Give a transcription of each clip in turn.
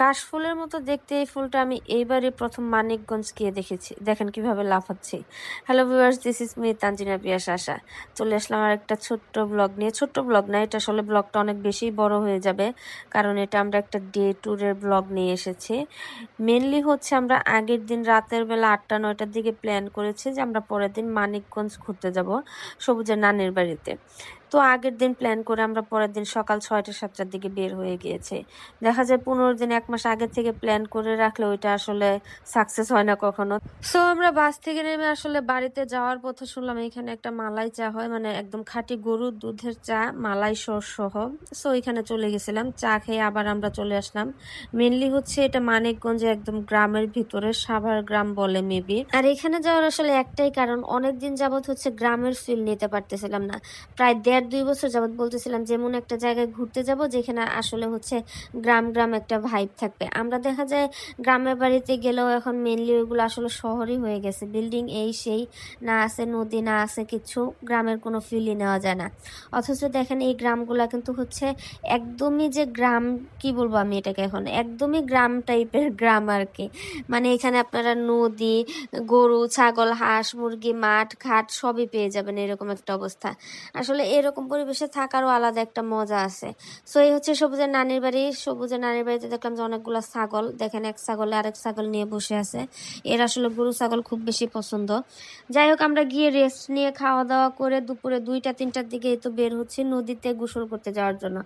কাশফুলের মতো দেখতে এই ফুলটা আমি এইবারই প্রথম মানিকগঞ্জ গিয়ে দেখেছি। দেখেন কীভাবে লাফাচ্ছি। Hello viewers this is me Tanjina Piyas আশা চলে আসলাম আর একটা ছোট্ট ব্লগ নিয়ে। ছোট্ট ব্লগ না, এটা আসলে ব্লগটা অনেক বেশি বড় হয়ে যাবে, কারণ এটা আমরা একটা ডে ট্যুরের ব্লগ নিয়ে এসেছি। মেনলি হচ্ছে আমরা আগের দিন রাতের বেলা আটটা, নয়টার দিকে প্ল্যান করেছি যে আমরা পরের দিন মানিকগঞ্জ ঘুরতে যাব সবুজের নানির বাড়িতে। তো আগের দিন প্ল্যান করে আমরা পরের দিন সকাল ছয়টা, সাতটার দিকে বের হয়ে গিয়েছে। দেখা যায় পনেরো দিন, এক মাস আগে থেকে প্ল্যান করে রাখলে ওইটা আসলে সাকসেস হয় না কখনো। সো আমরা বাস থেকে নেমে আসলে বাড়িতে যাওয়ার পথে শুনলাম এখানে একটা মালাই চা হয় মানে একদম খাঁটি গরুর দুধের চা, মালাই সহ। সো এখানে চলে গেছিলাম, চা খেয়ে আবার আমরা চলে আসলাম। মেনলি হচ্ছে এটা মানিকগঞ্জে একদম গ্রামের ভিতরে, সাভার গ্রাম বলে মেবি আর এখানে যাওয়ার আসলে একটাই কারণ অনেক দিন যাবত হচ্ছে গ্রামের ফিল নিতে পারতেছিলাম না। প্রায় দেড় দুই বছর যাবত বলতেছিলাম যেমন একটা জায়গায় ঘুরতে যাব যেখানে আসলে হচ্ছে গ্রাম গ্রাম একটা ভাইব থাকবে। আমরা দেখা যায় গ্রামের বাড়িতে গেলেও এখন মেনলি ওইগুলো আসলে শহরই হয়ে গেছে। বিল্ডিং এই সেই, না আছে নদী, না আছে কিছু, গ্রামের কোনো ফিলই নেওয়া যায় না। অথচ দেখেন এই গ্রামগুলা কিন্তু হচ্ছে একদমই যে গ্রাম, কি বলব আমি এটাকে এখন? একদমই গ্রাম টাইপের গ্রাম আর কি। মানে এখানে আপনারা নদী, গরু, ছাগল, হাঁস, মুরগি, মাঠ, ঘাট সবই পেয়ে যাবেন এরকম একটা অবস্থা। আসলে এরকম পরিবেশে থাকারও আলাদা একটা মজা আছে। সো এই হচ্ছে সবুজের নানির বাড়ি। সবুজের নানির বাড়িতে দেখলাম যে অনেকগুলো ছাগল। দেখেন, এক ছাগলে আরেক ছাগল নিয়ে বসে আছে। এর আসলে গরু ছাগল খুব বেশি পছন্দ। যাই হোক, আমরা গিয়ে রেস্ট নিয়ে খাওয়া দাওয়া করে দুপুরে দুইটা, তিনটার দিকে এই তো বের হচ্ছি নদীতে গোসল করতে যাওয়ার জন্য।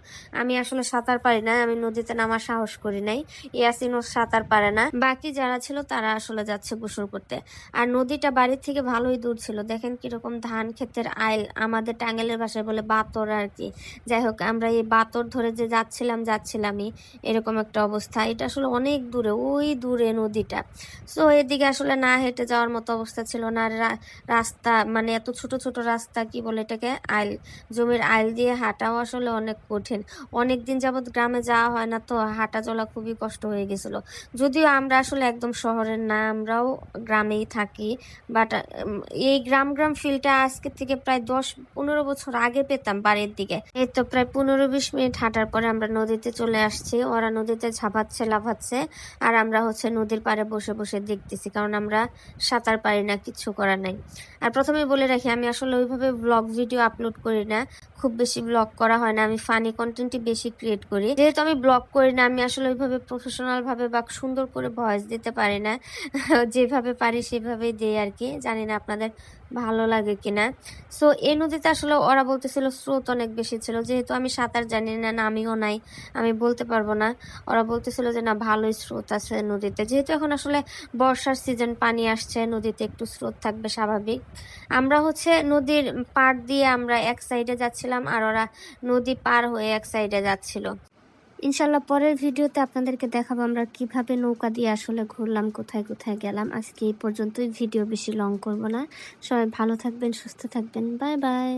আমি আসলে সাঁতার পারি না, আমি নদীতে নামার সাহস করি নাই। ইয়াসিনও সাঁতার পারে না। বাকি যারা ছিল তারা আসলে যাচ্ছে গোসল করতে। আর নদীটা বাড়ির থেকে ভালোই দূর ছিল। দেখেন কীরকম ধান ক্ষেতের আইল আমাদের টাঙ্গেলের ভাষায় বলে বাতর আর কি যাই হোক, আমরা এই বাতর ধরে যে যাচ্ছিলাম, যাচ্ছিলামই, এরকম একটা অবস্থা। এটা আসলে অনেক দূরে, ওই দূরে নদীটা। সো এদিকে আসলে না হেঁটে যাওয়ার মতো অবস্থা ছিল না। রাস্তা মানে এত ছোট ছোট রাস্তা, কি বলে এটাকে? আইল, জমির আইল দিয়ে হাঁটাও আসলে অনেক কঠিন। অনেক দিন যাবৎ গ্রামে যাওয়া হয় না তো, হাঁটা চলা খুবই কষ্ট হয়ে গেছিল। যদিও আমরা আসলে একদম শহরের না, আমরাও গ্রামেই থাকি। বাট এই গ্রাম গ্রাম ফিলটা আজকে থেকে প্রায় দশ, পনেরো বছর আগে পেতাম বাড়ির দিকে। এই তো প্রায় পনেরো বিশ মিনিট হাঁটার পরে আমরা নদীতে চলে আসছি। ওরা নদীতে ঝাপাচ্ছে, লাফাচ্ছে আর আমরা হচ্ছে নদীর পাড়ে বসে বসে দেখতেছি কারণ আমরা সাঁতার পারি না কিচ্ছু করার নাই। আর প্রথমে বলে রাখি, আমি আসলে ওইভাবে ব্লগ ভিডিও আপলোড করি না। খুব বেশি ব্লগ করা হয় না, আমি ফানি কন্টেন্টই বেশি ক্রিয়েট করি। যেহেতু আমি ব্লগ করি না, আমি আসলে ওইভাবে প্রফেশনাল ভাবে বা সুন্দর করে ভয়েস দিতে পারি না। যেভাবে পারি সেভাবেই দিই আর কি। জানি না আপনাদের ভালো লাগে কিনা। সো এই নদীতে আসলে ওরা বলতেছিল স্রোত অনেক বেশি ছিল। যেহেতু আমি সাঁতার জানি না না, আমিও নাই, আমি বলতে পারব না। ওরা বলতেছিল যে, না, ভালোই স্রোত আছে নদীতে। যেহেতু এখন আসলে বর্ষার সিজন পানি আসছে, নদীতে একটু স্রোত থাকবে স্বাভাবিক। আমরা হচ্ছে নদীর পাড় দিয়ে আমরা এক সাইডে যাচ্ছিলাম আর ওরা নদী পার হয়ে এক সাইডে যাচ্ছিল। ইনশাল্লাহ পরের ভিডিওতে আপনাদেরকে দেখাবো আমরা কীভাবে নৌকা দিয়ে আসলে ঘুরলাম, কোথায় কোথায় গেলাম। আজকে এই পর্যন্তই, ভিডিও বেশি লং করব না। সবাই ভালো থাকবেন, সুস্থ থাকবেন। Bye bye.